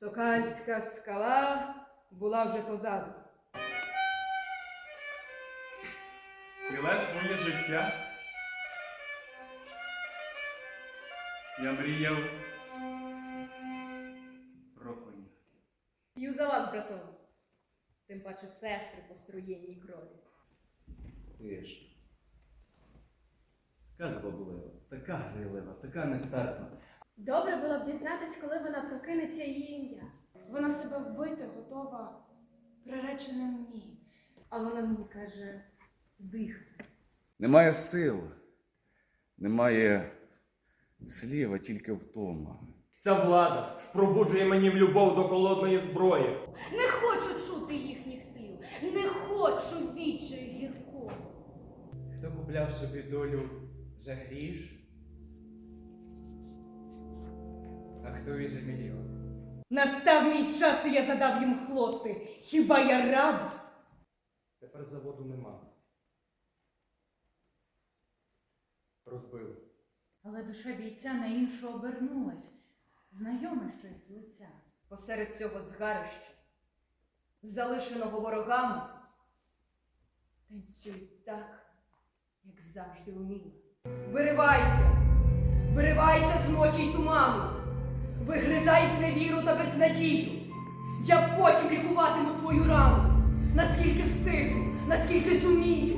Сокальська скала була вже позаду. Ціле своє життя. Я мріяв про коня. П'ю за вас, братом. Тим паче сестри по струєнній крові. Ти ж. Така злоблива, така грилива, така нестерпна. Добре було б дізнатись, коли вона прокинеться її ім'я. Вона себе вбити готова приреченим ні. А вона мені каже, дихай. Немає сил, немає слів, а тільки втома. Ця влада пробуджує мені в любов до холодної зброї. Не хочу чути їхніх слів, не хочу відчаю гіркого. Хто купляв собі долю за гріш, а хто і за. Настав мій час, і я задав їм хлости. Хіба я раб? Тепер заводу нема. Розбили. Але душа бійця на іншу обернулась. Знайоме щось з лиця. Посеред цього згарища, залишеного ворогами, танцюй так, як завжди уміла. Виривайся, виривайся з ночі й туману, вигризай зневіру невіру та безнадію. Я потім лікуватиму твою рану, наскільки встигну, наскільки зумію.